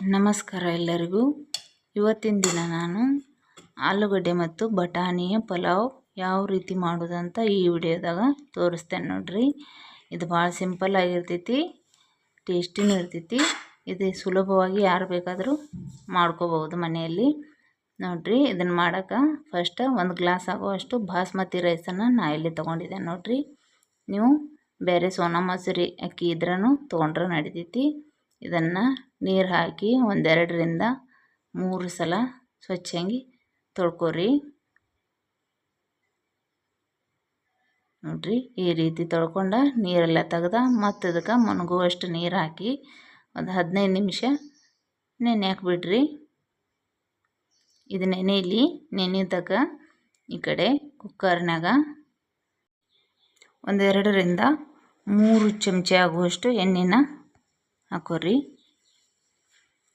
ನಮಸ್ಕಾರ ಎಲ್ಲರಿಗೂ. ಇವತ್ತಿನ ದಿನ ನಾನು ಆಲೂಗಡ್ಡೆ ಮತ್ತು ಬಟಾಣಿಯ ಪಲಾವ್ ಯಾವ ರೀತಿ ಮಾಡೋದಂತ ಈ ವಿಡಿಯೋದಾಗ ತೋರಿಸ್ತೇನೆ ನೋಡ್ರಿ. ಇದು ಭಾಳ ಸಿಂಪಲ್ ಆಗಿರ್ತೈತಿ, ಟೇಸ್ಟಿನೂ ಇರ್ತೈತಿ. ಇದು ಸುಲಭವಾಗಿ ಯಾರು ಬೇಕಾದರೂ ಮಾಡ್ಕೋಬೋದು ಮನೆಯಲ್ಲಿ. ನೋಡ್ರಿ, ಇದನ್ನು ಮಾಡೋಕೆ ಫಸ್ಟ್ ಒಂದು ಗ್ಲಾಸ್ ಆಗುವಷ್ಟು ಬಾಸ್ಮತಿ ರೈಸನ್ನು ನಾ ಇಲ್ಲಿ ತೊಗೊಂಡಿದ್ದೆ ನೋಡ್ರಿ. ನೀವು ಬೇರೆ ಸೋನಾ ಮಸೂರಿ ಅಕ್ಕಿ ಇದ್ರೂ ತೊಗೊಂಡ್ರೆ ನಡಿತೈತಿ. ಇದನ್ನು ನೀರು ಹಾಕಿ ಒಂದೆರಡರಿಂದ ಮೂರು ಸಲ ಸ್ವಚ್ಛಂಗಿ ತೊಳ್ಕೊರಿ. ನೋಡ್ರಿ, ಈ ರೀತಿ ತೊಳ್ಕೊಂಡು ನೀರೆಲ್ಲ ತೆಗ್ದು, ಮತ್ತು ಅದಕ್ಕೆ ಮಣಗುವಷ್ಟು ನೀರು ಹಾಕಿ ಒಂದು ಹದಿನೈದು ನಿಮಿಷ ನೆನೆಯಕ್ಕೆ ಬಿಡ್ರಿ ಇದು ನೆನೆಯಲ್ಲಿ ನೆನೆದಾಗ ಈ ಕಡೆ ಕುಕ್ಕರ್ನಾಗ ಒಂದೆರಡರಿಂದ ಮೂರು ಚಮಚ ಆಗುವಷ್ಟು ಎಣ್ಣೆನ ಹಾಕೋರಿ.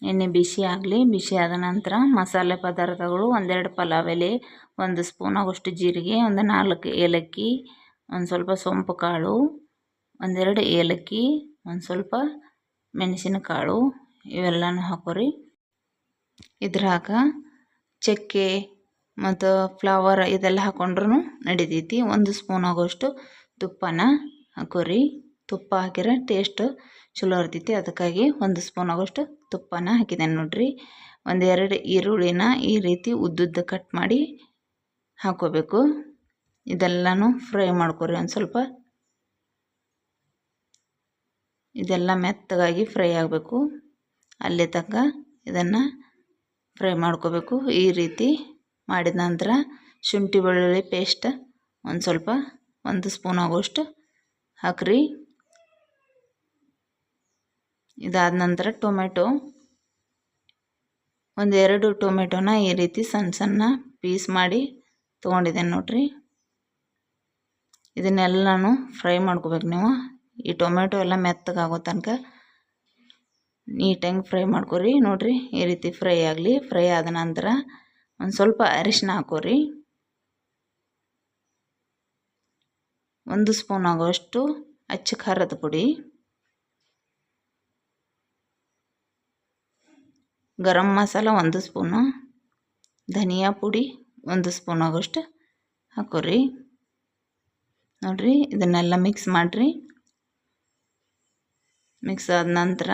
ಎಣ್ಣೆ ಬಿಸಿ ಆಗಲಿ, ಬಿಸಿ ಆದ ನಂತರ ಮಸಾಲೆ ಪದಾರ್ಥಗಳು ಒಂದೆರಡು ಪಲಾವ್ ಎಲೆ, ಒಂದು ಸ್ಪೂನ್ ಆಗೋಷ್ಟು ಜೀರಿಗೆ, ಒಂದು ನಾಲ್ಕು ಏಲಕ್ಕಿ, ಒಂದು ಸ್ವಲ್ಪ ಸೊಂಪು ಕಾಳು, ಒಂದೆರಡು ಏಲಕ್ಕಿ, ಒಂದು ಸ್ವಲ್ಪ ಮೆಣಸಿನಕಾಳು ಇವೆಲ್ಲನೂ ಹಾಕೋರಿ. ಇದ್ರಾಗ ಚಕ್ಕೆ ಮತ್ತು ಫ್ಲವರ್ ಇದೆಲ್ಲ ಹಾಕೊಂಡ್ರೂ ನಡಿತೈತಿ. ಒಂದು ಸ್ಪೂನ್ ಆಗೋಷ್ಟು ತುಪ್ಪನ ಹಾಕೋರಿ. ತುಪ್ಪ ಹಾಕಿರ ಟೇಸ್ಟ್ ಚಲೋ ಇರ್ತೈತಿ. ಅದಕ್ಕಾಗಿ ಒಂದು ಸ್ಪೂನ್ ಆಗೋಷ್ಟು ತುಪ್ಪನ ಹಾಕಿದ್ದೇನೆ ನೋಡಿರಿ. ಒಂದೆರಡು ಈರುಳ್ಳಿನ ಈ ರೀತಿ ಉದ್ದುದ್ದ ಕಟ್ ಮಾಡಿ ಹಾಕೋಬೇಕು. ಇದೆಲ್ಲನೂ ಫ್ರೈ ಮಾಡ್ಕೊರಿ ಒಂದು ಸ್ವಲ್ಪ. ಇದೆಲ್ಲ ಮೆತ್ತಗಾಗಿ ಫ್ರೈ ಆಗಬೇಕು. ಅಲ್ಲಿ ತನಕ ಇದನ್ನು ಫ್ರೈ ಮಾಡ್ಕೋಬೇಕು. ಈ ರೀತಿ ಮಾಡಿದ ನಂತರ ಶುಂಠಿ ಬೆಳ್ಳುಳ್ಳಿ ಪೇಸ್ಟ್ ಒಂದು ಸ್ವಲ್ಪ, ಒಂದು ಸ್ಪೂನ್ ಆಗೋಷ್ಟು ಹಾಕ್ರಿ. ಇದಾದ ನಂತರ ಟೊಮೆಟೊ, ಒಂದೆರಡು ಟೊಮೆಟೊನ ಈ ರೀತಿ ಸಣ್ಣ ಸಣ್ಣ ಪೀಸ್ ಮಾಡಿ ತೊಗೊಂಡಿದ್ದೇನೆ ನೋಡಿರಿ. ಇದನ್ನೆಲ್ಲನೂ ಫ್ರೈ ಮಾಡ್ಕೋಬೇಕು ನೀವು. ಈ ಟೊಮೆಟೊ ಎಲ್ಲ ಮೆತ್ತಗಾಗೋ ತನಕ ನೀಟಾಗಿ ಫ್ರೈ ಮಾಡ್ಕೊರಿ. ನೋಡಿರಿ, ಈ ರೀತಿ ಫ್ರೈ ಆಗಲಿ. ಫ್ರೈ ಆದ ನಂತರ ಒಂದು ಸ್ವಲ್ಪ ಅರಿಶಿನ ಹಾಕೋರಿ. ಒಂದು ಸ್ಪೂನ್ ಆಗೋಷ್ಟು ಅಚ್ಚ ಖಾರದ ಪುಡಿ. ಗರಂ ಮಸಾಲ ಒಂದು ಸ್ಪೂನು, ಧನಿಯಾ ಪುಡಿ ಒಂದು ಸ್ಪೂನ್ ಆಗೋಷ್ಟು ಹಾಕೋರಿ. ನೋಡಿರಿ, ಇದನ್ನೆಲ್ಲ ಮಿಕ್ಸ್ ಮಾಡಿರಿ. ಮಿಕ್ಸ್ ಆದ ನಂತರ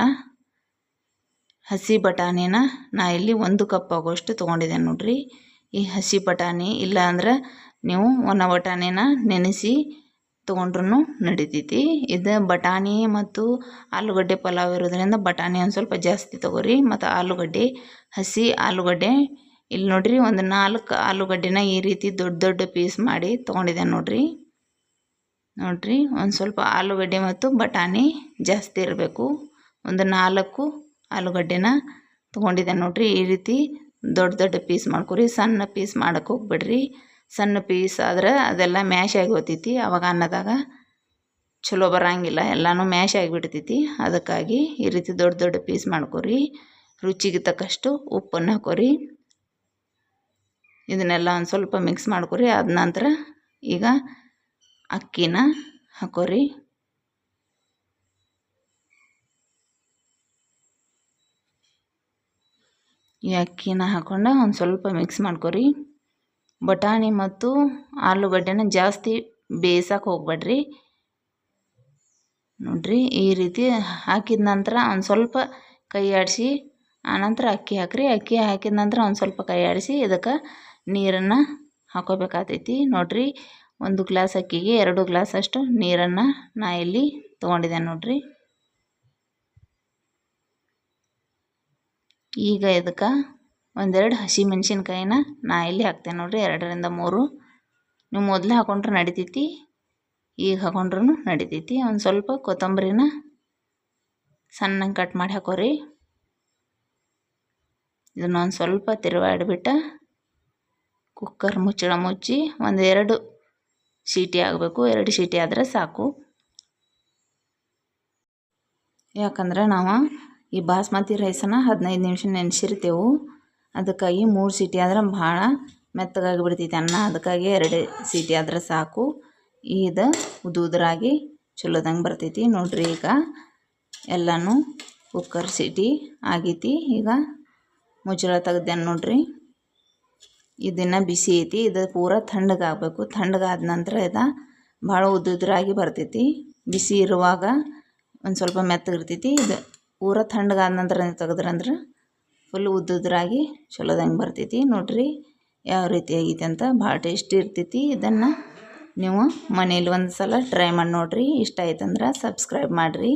ಹಸಿ ಬಟಾಣಿನ ನಾ ಇಲ್ಲಿ ಒಂದು ಕಪ್ ಆಗೋಷ್ಟು ತೊಗೊಂಡಿದ್ದೇನೆ ನೋಡಿರಿ. ಈ ಹಸಿ ಬಟಾಣಿ ಇಲ್ಲಾಂದ್ರೆ ನೀವು ಒಣ ಬಟಾಣಿನ ನೆನೆಸಿ ತೊಗೊಂಡ್ರೂ ನಡಿತೈತಿ. ಇದು ಬಟಾಣಿ ಮತ್ತು ಆಲೂಗಡ್ಡೆ ಪಲಾವ್ ಇರೋದ್ರಿಂದ ಬಟಾಣಿ ಒಂದು ಸ್ವಲ್ಪ ಜಾಸ್ತಿ ತಗೋರಿ. ಮತ್ತು ಆಲೂಗಡ್ಡೆ, ಹಸಿ ಆಲೂಗಡ್ಡೆ ಇಲ್ಲಿ ನೋಡಿರಿ ಒಂದು ನಾಲ್ಕು ಆಲೂಗಡ್ಡೆನ ಈ ರೀತಿ ದೊಡ್ಡ ದೊಡ್ಡ ಪೀಸ್ ಮಾಡಿ ತೊಗೊಂಡಿದ್ದೆ ನೋಡಿರಿ. ನೋಡಿರಿ ಒಂದು ಸ್ವಲ್ಪ ಆಲೂಗಡ್ಡೆ ಮತ್ತು ಬಟಾಣಿ ಜಾಸ್ತಿ ಇರಬೇಕು. ಒಂದು ನಾಲ್ಕು ಆಲೂಗಡ್ಡೆನ ತೊಗೊಂಡಿದ್ದೆ ನೋಡಿರಿ. ಈ ರೀತಿ ದೊಡ್ಡ ದೊಡ್ಡ ಪೀಸ್ ಮಾಡ್ಕೊರಿ. ಸಣ್ಣ ಪೀಸ್ ಮಾಡೋಕೆ ಹೋಗ್ಬೇಡ್ರಿ. ಸಣ್ಣ ಪೀಸ್ ಆದ್ರೆ ಅದೆಲ್ಲ ಮ್ಯಾಶ್ ಆಗಿ ಹೋಗ್ತೈತಿ ಅವಾಗ ಅನ್ನದಾಗ ಚಲೋ ಬರೋಂಗಿಲ್ಲ. ಎಲ್ಲನೂ ಮ್ಯಾಶ್ ಆಗಿಬಿಡ್ತೈತಿ. ಅದಕ್ಕಾಗಿ ಈ ರೀತಿ ದೊಡ್ಡ ದೊಡ್ಡ ಪೀಸ್ ಮಾಡ್ಕೊರಿ. ರುಚಿಗೆ ತಕ್ಕಷ್ಟು ಉಪ್ಪನ್ನು ಹಾಕೋರಿ. ಇದನ್ನೆಲ್ಲ ಒಂದು ಸ್ವಲ್ಪ ಮಿಕ್ಸ್ ಮಾಡ್ಕೊರಿ. ಆದ ನಂತರ ಈಗ ಅಕ್ಕಿನ ಹಾಕೋರಿ. ಈ ಅಕ್ಕಿನ ಹಾಕೊಂಡು ಒಂದು ಸ್ವಲ್ಪ ಮಿಕ್ಸ್ ಮಾಡ್ಕೊರಿ. ಬಟಾಣಿ ಮತ್ತು ಆಲೂಗಡ್ಡೆನ ಜಾಸ್ತಿ ಬೇಯಿಸೋಕೆ ಹೋಗ್ಬೇಡ್ರಿ. ನೋಡಿರಿ, ಈ ರೀತಿ ಹಾಕಿದ ನಂತರ ಒಂದು ಸ್ವಲ್ಪ ಕೈ ಆಡಿಸಿ ಆನಂತರ ಅಕ್ಕಿ ಹಾಕಿರಿ. ಅಕ್ಕಿ ಹಾಕಿದ ನಂತರ ಒಂದು ಸ್ವಲ್ಪ ಕೈ ಆಡಿಸಿ, ಇದಕ್ಕೆ ನೀರನ್ನು ಹಾಕೋಬೇಕಾಗ್ತೈತಿ. ನೋಡಿರಿ, ಒಂದು ಗ್ಲಾಸ್ ಅಕ್ಕಿಗೆ ಎರಡು ಗ್ಲಾಸ್ ಅಷ್ಟು ನೀರನ್ನು ನಾ ಇಲ್ಲಿ ತೊಗೊಂಡಿದ್ದೆ ನೋಡಿರಿ. ಈಗ ಇದಕ್ಕೆ ಒಂದೆರಡು ಹಸಿಮೆಣ್ಸಿನ್ಕಾಯಿನ ನಾ ಇಲ್ಲಿ ಹಾಕ್ತೇನೆ ನೋಡಿರಿ, ಎರಡರಿಂದ ಮೂರು. ನೀವು ಮೊದಲೇ ಹಾಕೊಂಡ್ರೆ ನಡಿತೈತಿ, ಈಗ ಹಾಕೊಂಡ್ರೂ ನಡಿತೈತಿ. ಒಂದು ಸ್ವಲ್ಪ ಕೊತ್ತಂಬರಿನ ಸಣ್ಣಗೆ ಕಟ್ ಮಾಡಿ ಹಾಕೋರಿ. ಇದನ್ನ ಒಂದು ಸ್ವಲ್ಪ ತಿರುವಾಡ್ಬಿಟ್ಟು ಕುಕ್ಕರ್ ಮುಚ್ಚಳ ಮುಚ್ಚಿ ಒಂದು ಎರಡು ಸೀಟಿ ಆಗಬೇಕು. ಎರಡು ಸೀಟಿ ಆದರೆ ಸಾಕು. ಯಾಕಂದ್ರೆ ನಾವು ಈ ಬಾಸ್ಮತಿ ರೈಸನ್ನು ಹದಿನೈದು ನಿಮಿಷ ನೆನೆಸಿರ್ತೇವೆ. ಅದಕ್ಕಾಗಿ ಮೂರು ಸೀಟಿ ಆದ್ರೆ ಭಾಳ ಮೆತ್ತಗಾಗಿ ಬಿಡ್ತೈತಿ ಅನ್ನ. ಅದಕ್ಕಾಗಿ ಎರಡು ಸೀಟಿ ಆದ್ರೆ ಸಾಕು. ಇದು ಉದುದ್ರಾಗಿ ಚಲೋದಂಗೆ ಬರ್ತೈತಿ. ನೋಡ್ರಿ ಈಗ ಎಲ್ಲನೂ ಕುಕ್ಕರ್ ಸೀಟಿ ಆಗೈತಿ. ಈಗ ಮುಚ್ಚಳ ತೆಗ್ದೇನೆ ನೋಡ್ರಿ. ಇದನ್ನು ಬಿಸಿ ಐತಿ. ಇದು ಪೂರ ತಣ್ಣಗಾಗಬೇಕು ತಣ್ಣಗಾದ ನಂತರ ಇದು ಭಾಳ ಉದ್ದುದ್ರಾಗಿ ಬರ್ತೈತಿ. ಬಿಸಿ ಇರುವಾಗ ಒಂದು ಸ್ವಲ್ಪ ಮೆತ್ತಗಿರ್ತೈತಿ. ಇದು ಪೂರ ತಣ್ಣಗಾದ ನಂತರ ತೆಗೆದ್ರಂದ್ರೆ ಫುಲ್ ಉದ್ದುದ್ರಾಗಿ ಚಲೋದಂಗೆ ಬರ್ತೈತಿ. ನೋಡ್ರಿ ಯಾವ ರೀತಿ ಆಗೈತೆ ಅಂತ ಭಾಳ ಟೇಸ್ಟಿ ಇರ್ತೈತಿ. ಇದನ್ನು ನೀವು ಮನೇಲಿ ಒಂದು ಸಲ ಟ್ರೈ ಮಾಡಿ ನೋಡ್ರಿ. ಇಷ್ಟ ಆಯ್ತಂದ್ರೆ ಸಬ್ಸ್ಕ್ರೈಬ್ ಮಾಡಿರಿ.